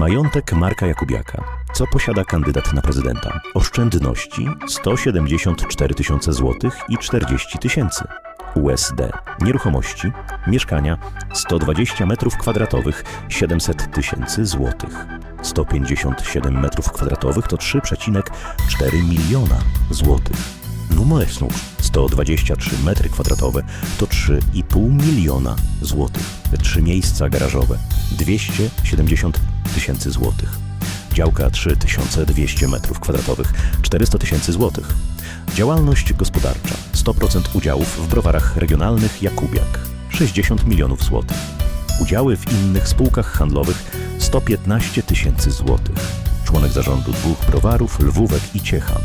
Majątek Marka Jakubiaka. Co posiada kandydat na prezydenta? Oszczędności 174 tysiące złotych i 40 tysięcy. USD. Nieruchomości. Mieszkania 120 metrów kwadratowych 700 tysięcy złotych. 157 metrów kwadratowych to 3,4 miliona złotych. Numer snów 123 metry kwadratowe to 3,5 miliona złotych. Trzy miejsca garażowe 270 tysięcy złotych. Działka 3200 metrów kwadratowych 400 tysięcy złotych. Działalność gospodarcza 100% udziałów w browarach regionalnych Jakubiak 60 milionów złotych. Udziały w innych spółkach handlowych 115 tysięcy złotych. Członek zarządu dwóch browarów Lwówek i Ciechan.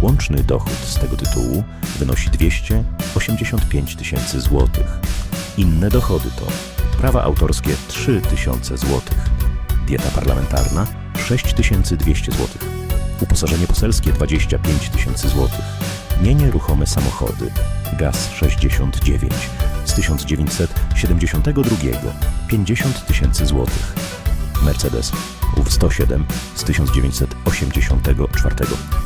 Łączny dochód z tego tytułu wynosi 285 tysięcy złotych. Inne dochody to prawa autorskie 3 tysiące złotych, dieta parlamentarna 6200 złotych, uposażenie poselskie 25 tysięcy złotych, mienie ruchome samochody, gaz 69 z 1972 50 tysięcy złotych, Mercedes UW 107 z 1984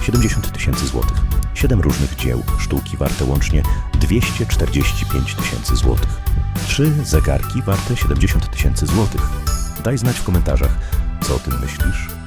70 tysięcy złotych. Siedem różnych dzieł sztuki warte łącznie 245 tysięcy złotych. Trzy zegarki warte 70 tysięcy złotych. Daj znać w komentarzach, co o tym myślisz.